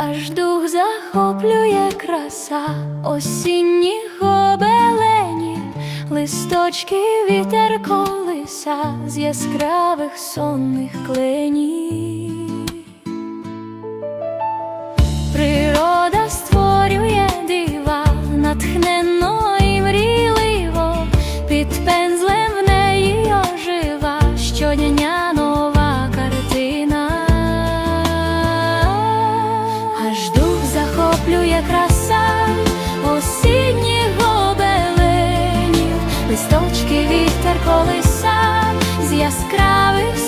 аж дух захоплює краса осінніх обеленів, листочки вітер колиса з яскравих сонних кленів. Природа створює дива натхненно і мрійливо, під пензлем захоплює краса осінніх гобеленів, листочки вітер колиса з яскравих